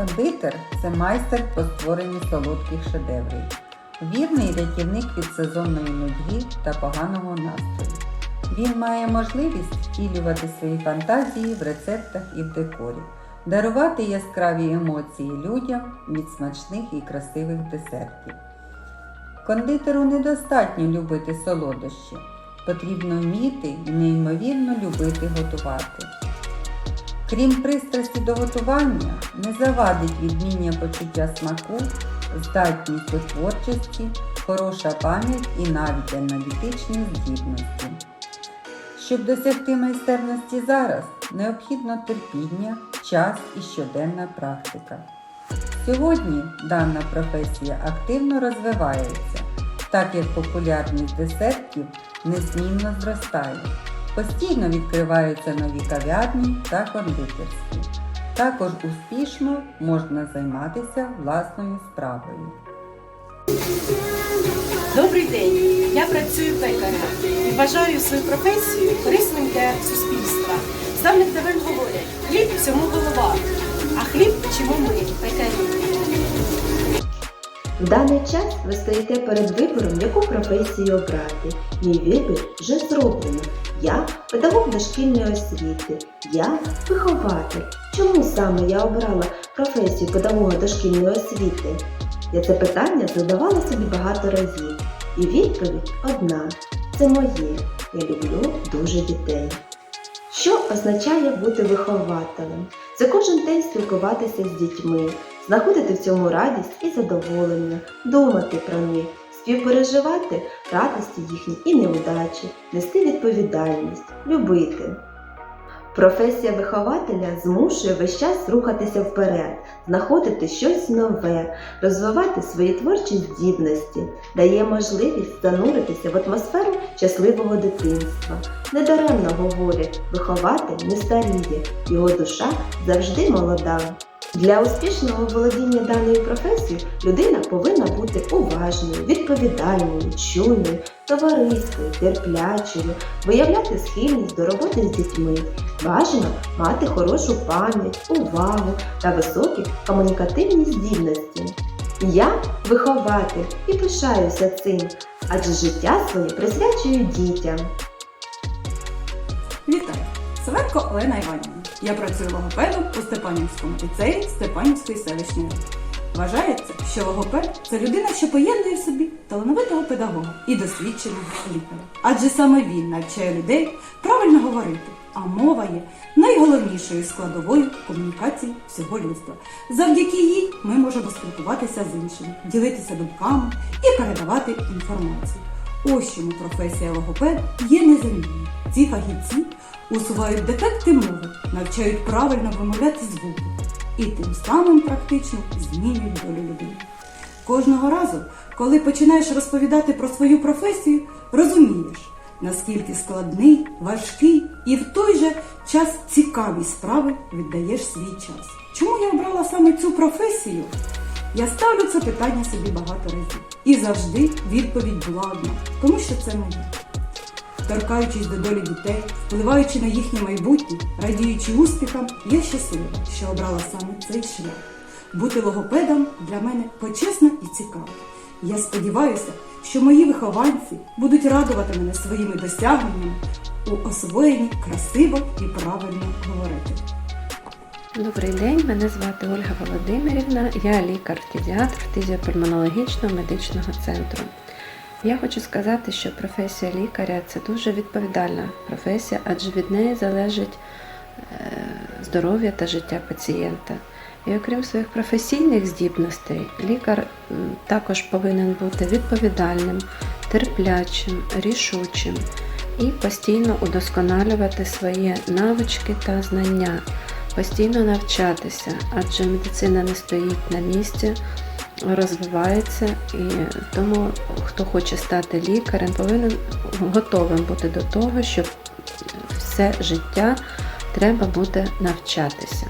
Кондитер це майстер по створенню солодких шедеврів, вірний рятівник від сезонної нудьги та поганого настрою. Він має можливість втілювати свої фантазії в рецептах і в декорі, дарувати яскраві емоції людям від смачних і красивих десертів. Кондитеру недостатньо любити солодощі, потрібно вміти і неймовірно любити готувати. Крім пристрасті до готування, не завадить відміння почуття смаку, здатність до творчості, хороша пам'ять і навіть аналітичні здібності. Щоб досягти майстерності зараз, необхідно терпіння, час і щоденна практика. Сьогодні дана професія активно розвивається, так як популярність десертів незмінно зростає. Постійно відкриваються нові кав'ярні та кондитерські. Також успішно можна займатися власною справою. Добрий день! Я працюю пекарем і вважаю свою професію корисним для суспільства. З давних давен говорять, хліб всьому голова, а хліб чому ми, пекарі. В даний час ви стоїте перед вибором, яку професію обрати. Мій вибір вже зроблено. Я педагог дошкільної освіти. Я вихователь. Чому саме я обрала професію педагога дошкільної освіти? Я це питання задавала собі багато разів. І відповідь одна це моє. Я люблю дуже дітей. Що означає бути вихователем? Це кожен день спілкуватися з дітьми, знаходити в цьому радість і задоволення, думати про них, співпереживати радості їхні і неудачі, нести відповідальність, любити. Професія вихователя змушує весь час рухатися вперед, знаходити щось нове, розвивати свої творчі здібності, дає можливість зануритися в атмосферу щасливого дитинства. Недаремно говорять, вихователь не старіє, його душа завжди молода. Для успішного володіння даною професією людина повинна бути уважною, відповідальною, чуйною, товариською, терплячою, виявляти схильність до роботи з дітьми. Бажано мати хорошу пам'ять, увагу та високі комунікативні здібності. Я вихователь і пишаюся цим, адже життя своє присвячую дітям. Вітаю! Савенко Олена Іванівна. Я працюю логопедом у Степанівському ліцеї Степанівської селищної. Вважається, що логопед це людина, що поєднує в собі талановитого педагога і досвідченого лікаря. Адже саме він навчає людей правильно говорити, а мова є найголовнішою складовою комунікації всього людства. Завдяки їй ми можемо спілкуватися з іншими, ділитися думками і передавати інформацію. Ось чому професія логопед є незамінною. Ці фахівці усувають дефекти мови, навчають правильно вимовляти звуки і тим самим практично змінюють долю людини. Кожного разу, коли починаєш розповідати про свою професію, розумієш, наскільки складний, важкий і в той же час цікаві справи віддаєш свій час. Чому я обрала саме цю професію? Я ставлю це питання собі багато разів. І завжди відповідь була одна, тому що це моє. Торкаючись до долі дітей, впливаючи на їхнє майбутнє, радіючи успіхам, я щаслива, що обрала саме цей шлях. Бути логопедом для мене почесно і цікаво. Я сподіваюся, що мої вихованці будуть радувати мене своїми досягненнями у освоєнні красиво і правильно говорити. Добрий день, мене звати Ольга Володимирівна, я лікар-фтизіатр фтизіопульмонологічного медичного центру. Я хочу сказати, що професія лікаря це дуже відповідальна професія, адже від неї залежить е, здоров'я та життя пацієнта. І окрім своїх професійних здібностей, лікар також повинен бути відповідальним, терплячим, рішучим і постійно удосконалювати свої навички та знання, постійно навчатися, адже медицина не стоїть на місці, розвивається, і тому хто хоче стати лікарем, повинен готовим бути до того, що все життя треба буде навчатися.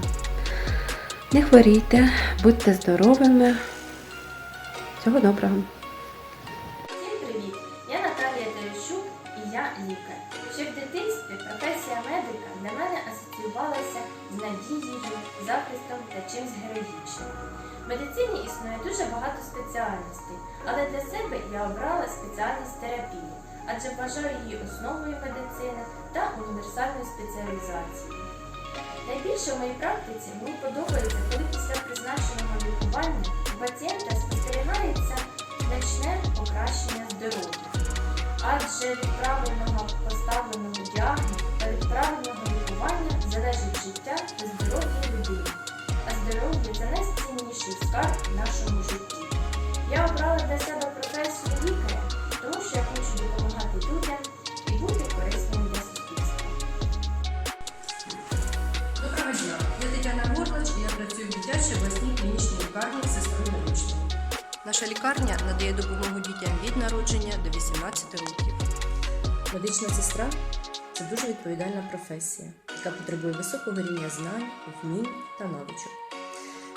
Не хворійте, будьте здоровими. Всього доброго! Всім привіт! Я Наталія Терещук і я лікар. Ще в дитинстві професія медика для мене асоціювалася з надією, захистом та чимсь героїчним. В медицині існує дуже багато спеціальностей, але для себе я обрала спеціальність терапії, адже вважаю її основою медицини та універсальною спеціалізацією. Найбільше в моїй практиці мені подобається, коли після призначеного лікування у пацієнта спостерігається значне покращення здоров'я. Адже від правильного поставленого діагнозу та від правильного лікування залежить життя та здоров'я людини. А здоров'я це найцінніший скарб в нашому житті. Я обрала для себе професію лікаря, тому що я хочу допомагати людям і бути корисним для суспільства. Доброго дня, я Тетяна Горлач і я працюю в дитячій обласній клінічній лікарні сестрою медичною. Наша лікарня надає допомогу дітям від народження до 18 років. Медична сестра це дуже відповідальна професія, яка потребує високого рівня знань, вмінь та навичок.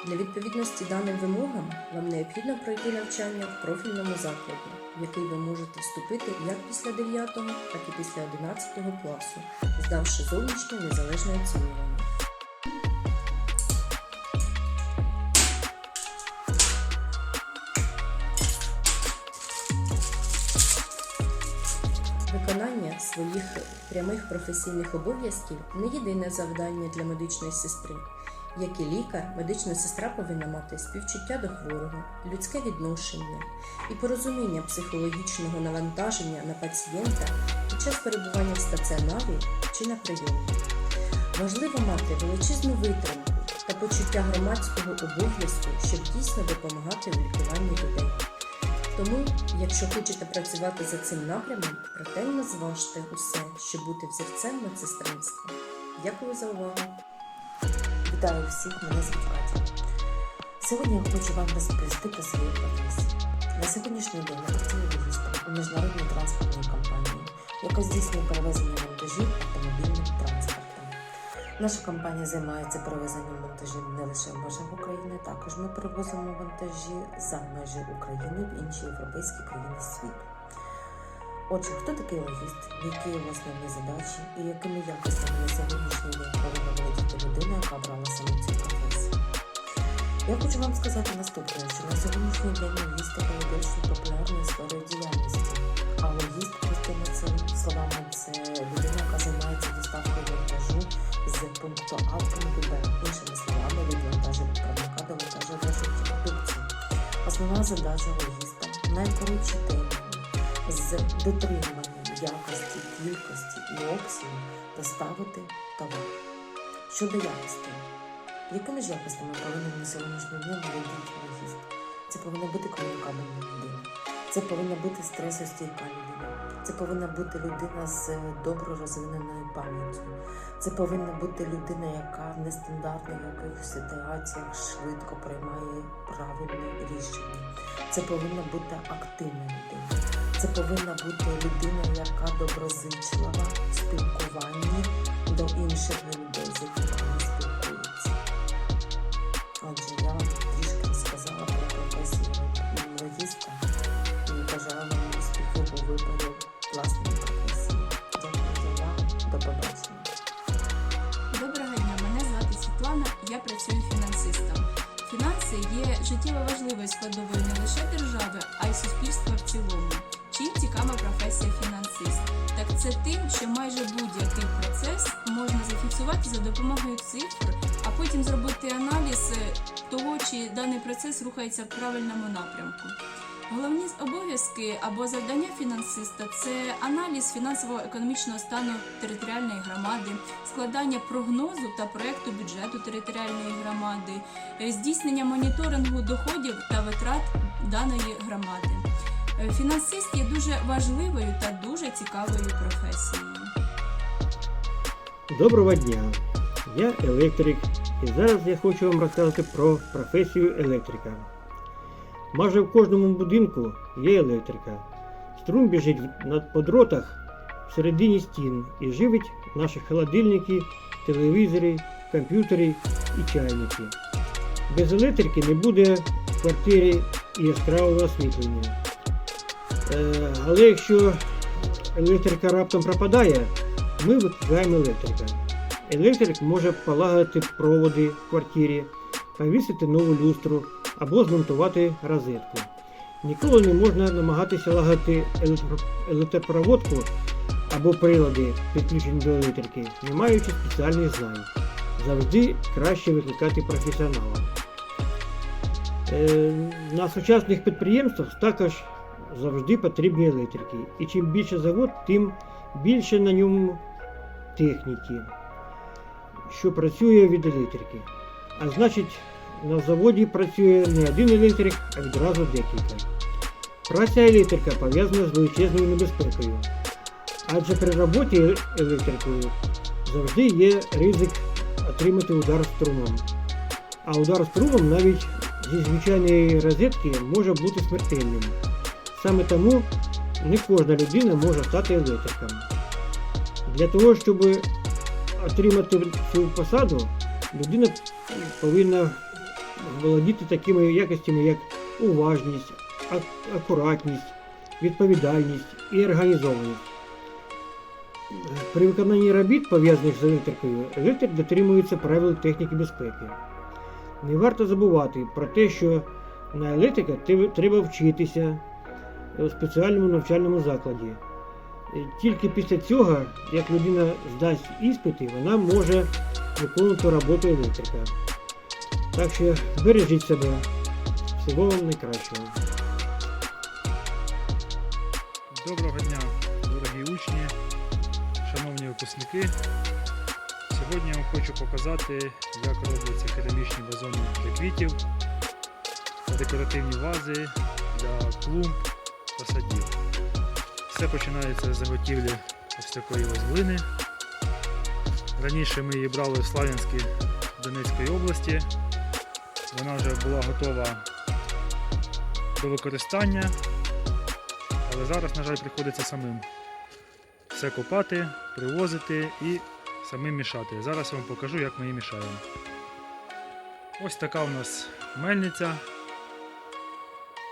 Для відповідності даним вимогам вам необхідно пройти навчання в профільному закладі, в який ви можете вступити як після 9, так і після 11 класу, здавши зовнішнє незалежне оцінювання. Виконання своїх прямих професійних обов'язків не єдине завдання для медичної сестри. Як і лікар, медична сестра повинна мати співчуття до хворого, людське відношення і порозуміння психологічного навантаження на пацієнта під час перебування в стаціонарі чи на прийомі. Важливо мати величезну витримку та почуття громадського обов'язку, щоб дійсно допомагати в лікуванні людей. Тому, якщо хочете працювати за цим напрямом, ретельно зважте усе, щоб бути взірцем медсестринства. Дякую за увагу! Вітаю всіх, мене звуть Катя. Сьогодні я хочу вам розповісти про свою професію. На сьогоднішній день я працюю логістом у міжнародній транспортній компанії, яка здійснює перевезення вантажів автомобільним транспортом. Наша компанія займається перевезенням вантажів не лише в межах України, також ми перевозимо вантажі за межі України в інші європейські країни світу. Отже, хто такий логіст, які його основні задачі і якими якостями на сьогоднішній день повинна володіти людина, яка обрала саме цю професію? Я хочу вам сказати наступне, що на сьогоднішній день логістика є більш популярною Задача логіста найкоротші терміни з дотриманням якості, кількості і обсягу доставити товар. Щодо якості, якими ж якостями повинен на сьогоднішній день володіти логіст? Це повинна бути комунікабельна людина, це повинна бути стресостійка людина, це повинна бути людина з добре розвиненою пам'яттю, це повинна бути людина, яка в нестандартних якихось ситуаціях швидко приймає правильне рішення. Це повинна бути активна людина. Це повинна бути людина, яка доброзичлива в спілкуванні до інших людей, є життєво важливою складовою не лише держави, а й суспільства в цілому. Чим цікава професія фінансист? Так це тим, що майже будь-який процес можна зафіксувати за допомогою цифр, а потім зробити аналіз того, чи даний процес рухається в правильному напрямку. Головні обов'язки або завдання фінансиста це аналіз фінансово-економічного стану територіальної громади, складання прогнозу та проекту бюджету територіальної громади, е, здійснення моніторингу доходів та витрат даної громади. Е, Фінансист є дуже важливою та дуже цікавою професією. Доброго дня! Я електрик, і зараз я хочу вам розказати про професію електрика. Майже в кожному будинку є електрика. Струм біжить по дротах всередині стін і живить наші холодильники, телевізори, комп'ютери і чайники. Без електрики не буде в квартирі і яскравого освітлення. Е, але якщо електрика раптом пропадає, ми викликаємо електрика. Електрик може полагодити проводи в квартирі, повісити нову люстру або змонтувати розетку. Ніколи не можна намагатися лагати електропроводку або прилади, підключені до електрики, не маючи спеціальних знань. Завжди краще викликати професіонала. Е, На сучасних підприємствах також завжди потрібні електрики. І чим більше завод, тим більше на ньому техніки, що працює від електрики. А значить, на заводі працює не один електрик, а відразу декілька. Праця електрика пов'язана з величезною небезпекою. Адже при роботі електрикою завжди є ризик отримати удар струмом. А удар струмом навіть зі звичайної розетки може бути смертельним. Саме тому не кожна людина може стати електриком. Для того, щоб отримати цю посаду, людина повинна володіти такими якостями, як уважність, акуратність, відповідальність і організованість. При виконанні робіт, пов'язаних з електрикою, електрик дотримується правил техніки безпеки. Не варто забувати про те, що на електрика треба вчитися у спеціальному навчальному закладі. Е, Тільки після цього, як людина здасть іспити, вона може виконувати роботу електрика. Так що бережіть себе. Всього вам найкращого. Доброго дня, дорогі учні, шановні випускники. Сьогодні я вам хочу показати, як робляться керамічні вазони для квітів та декоративні вази для клумб та садів. Все починається з заготівлі ось такої ось глини. Раніше ми її брали в Слав'янській Донецької області. Вона вже була готова до використання. Але зараз, на жаль, приходиться самим все копати, привозити і самим мішати. Зараз я вам покажу, як ми її мішаємо. Ось така у нас мельниця.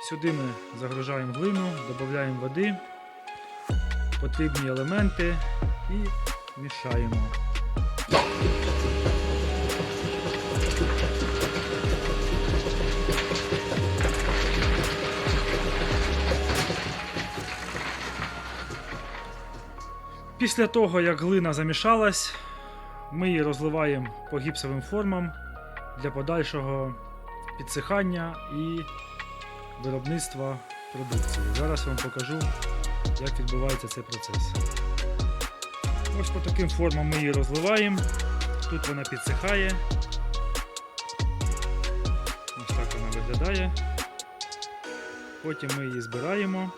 Сюди ми загружаємо глину, додаємо води, потрібні елементи і мішаємо. Після того, як глина замішалась, ми її розливаємо по гіпсовим формам для подальшого підсихання і виробництва продукції. Зараз вам покажу, як відбувається цей процес. Ось по таким формам ми її розливаємо. Тут вона підсихає. Ось так вона виглядає. Потім ми її збираємо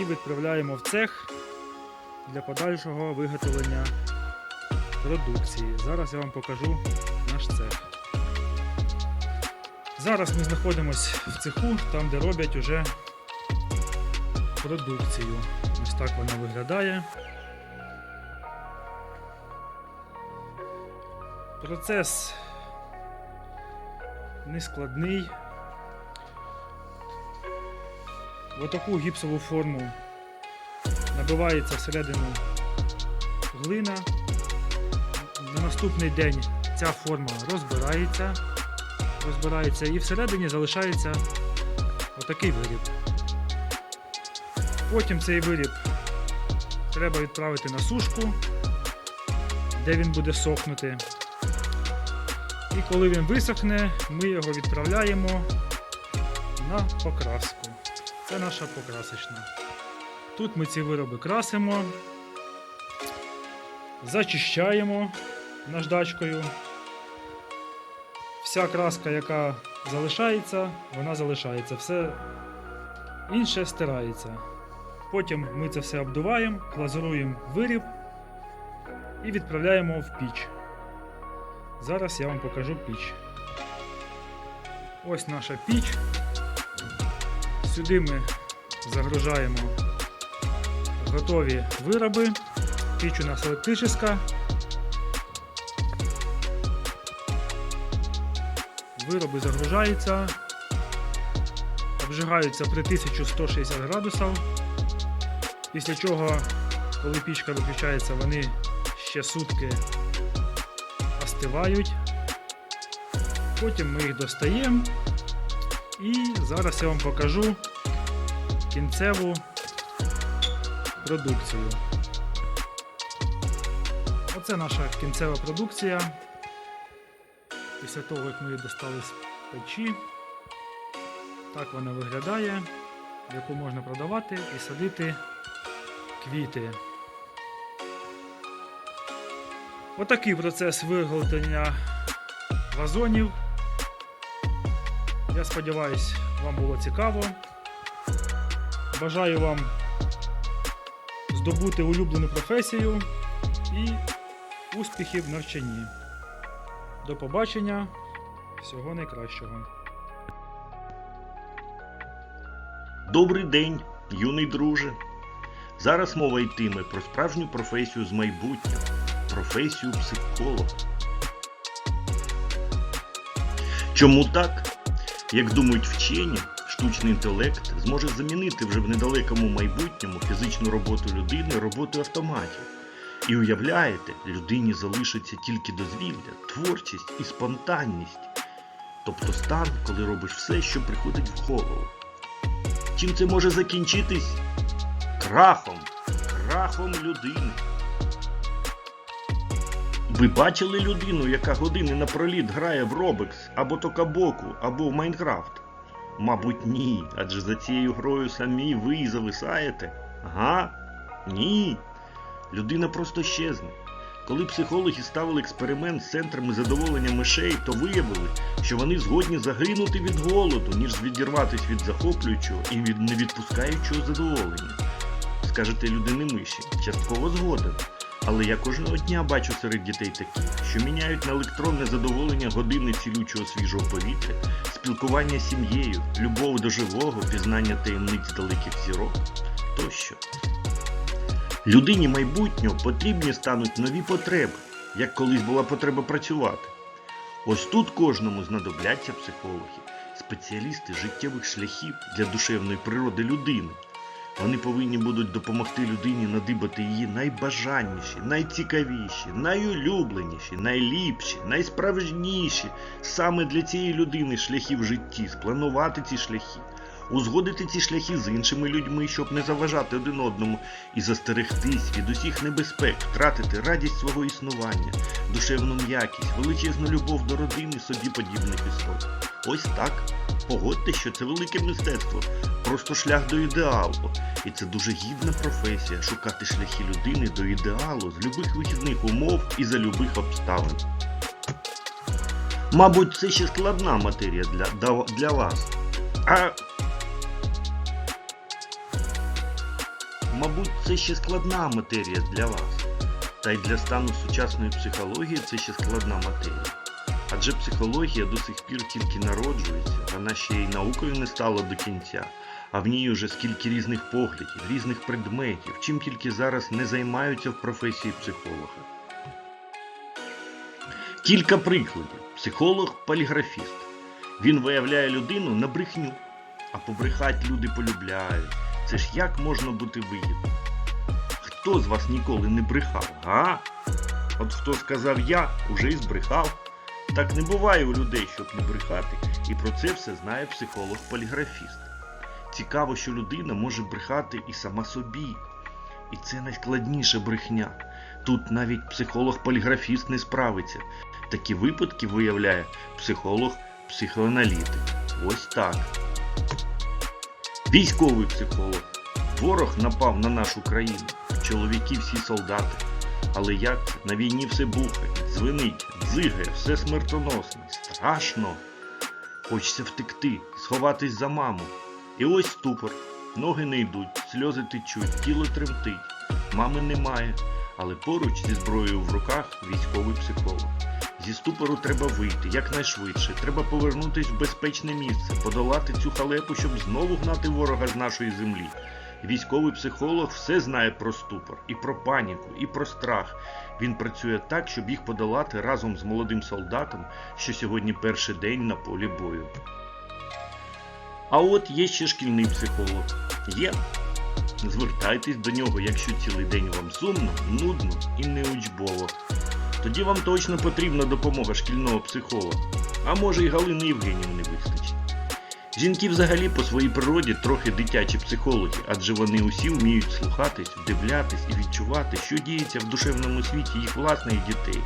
і відправляємо в цех для подальшого виготовлення продукції. Зараз я вам покажу наш цех. Зараз ми знаходимося в цеху, там де роблять уже продукцію. Ось так вона виглядає. Процес нескладний. В отаку гіпсову форму набивається всередину глина. На наступний день ця форма розбирається, розбирається і всередині залишається отакий виріб. Потім цей виріб треба відправити на сушку, де він буде сохнути. І коли він висохне, ми його відправляємо на покраску. Це наша покрасочна. Тут ми ці вироби красимо, зачищаємо наждачкою. Вся краска, яка залишається, вона залишається. Все інше стирається. Потім ми це все обдуваємо, глазуруємо виріб і відправляємо в піч. Зараз я вам покажу піч. Ось наша піч. Сюди ми загружаємо готові вироби. Піч у нас електрична. Вироби загружаються, обжигаються при 1160 градусів. Після чого, коли пічка виключається, вони ще сутки остивають. Потім ми їх достаємо. І зараз я вам покажу кінцеву продукцію. Оце наша кінцева продукція. Після того, як ми її достали з печі, так вона виглядає, яку можна продавати і садити квіти. Отакий процес виготовлення вазонів. Я сподіваюся, вам було цікаво. Бажаю вам здобути улюблену професію і успіхів в навчанні. До побачення, всього найкращого. Добрий день, юний друже. Зараз мова йтиме про справжню професію з майбутнього професію психолога. Чому так? Як думають вчені, штучний інтелект зможе замінити вже в недалекому майбутньому фізичну роботу людини роботою автоматів. І уявляєте, людині залишиться тільки дозвілля, творчість і спонтанність. Тобто стан, коли робиш все, що приходить в голову. Чим це може закінчитись? Крахом. Крахом людини. Ви бачили людину, яка години напроліт грає в Робекс, або Токабоку, або в Майнкрафт? Мабуть, ні, адже за цією грою самі ви і зависаєте. Ага? Ні. Людина просто щезне. Коли психологи ставили експеримент з центрами задоволення мишей, то виявили, що вони згодні загинути від голоду, ніж відірватись від захоплюючого і від невідпускаючого задоволення. Скажете людини миші, частково згоден. Але я кожного дня бачу серед дітей такі, що міняють на електронне задоволення години цілючого свіжого повітря, спілкування з сім'єю, любов до живого, пізнання таємниць далеких зірок тощо. Людині майбутнього потрібні стануть нові потреби, як колись була потреба працювати. Ось тут кожному знадобляться психологи, спеціалісти життєвих шляхів для душевної природи людини. Вони повинні будуть допомогти людині надибати її найбажанніші, найцікавіші, найулюбленіші, найліпші, найсправжніші саме для цієї людини шляхи в житті, спланувати ці шляхи, узгодити ці шляхи з іншими людьми, щоб не заважати один одному, і застерегтись від усіх небезпек, втратити радість свого існування, душевну м'якість, величезну любов до родини, собі подібних істот. Ось так. Погодьте, що це велике мистецтво, просто шлях до ідеалу. І це дуже гідна професія шукати шляхи людини до ідеалу з любих вихідних умов і за любих обставин. Мабуть, це ще складна матерія для, для вас. А. Мабуть, це ще складна матерія для вас. Та й для стану сучасної психології це ще складна матерія. Адже психологія до сих пір тільки народжується, вона ще й наукою не стала до кінця, а в ній уже скільки різних поглядів, різних предметів, чим тільки зараз не займаються в професії психолога. Кілька прикладів. Психолог-поліграфіст. Він виявляє людину на брехню, а побрехать люди полюбляють. Це ж як можна бути вигідним? Хто з вас ніколи не брехав, а? От хто сказав я, уже і збрехав. Так не буває у людей, щоб не брехати, і про це все знає психолог-поліграфіст. Цікаво, що людина може брехати і сама собі. І це найскладніша брехня. Тут навіть психолог-поліграфіст не справиться. Такі випадки виявляє психолог-психоаналітик. Ось так. Військовий психолог. Ворог напав на нашу країну. Чоловіки всі солдати. Але як? На війні все бухає, дзвенить, дзигає, все смертоносне, страшно. Хочеться втекти, сховатись за маму. І ось ступор. Ноги не йдуть, сльози течуть, тіло тремтить. Мами немає, але поруч зі зброєю в руках військовий психолог. Зі ступору треба вийти якнайшвидше. Треба повернутись в безпечне місце, подолати цю халепу, щоб знову гнати ворога з нашої землі. Військовий психолог все знає про ступор, і про паніку, і про страх. Він працює так, щоб їх подолати разом з молодим солдатом, що сьогодні перший день на полі бою. А от є ще шкільний психолог. Є. Звертайтесь до нього, якщо цілий день вам сумно, нудно і неучбово. тоді вам точно потрібна допомога шкільного психолога. А може й Галини Євгенівни вистачить. Жінки взагалі по своїй природі трохи дитячі психологи, адже вони усі вміють слухатись, вдивлятись і відчувати, що діється в душевному світі їх власних дітей,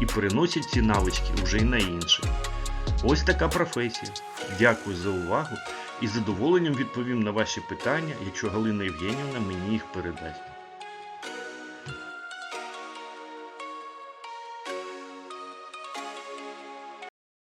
і переносять ці навички уже й на інших. Ось така професія. Дякую за увагу і з задоволенням відповім на ваші питання, якщо Галина Євгенівна мені їх передасть.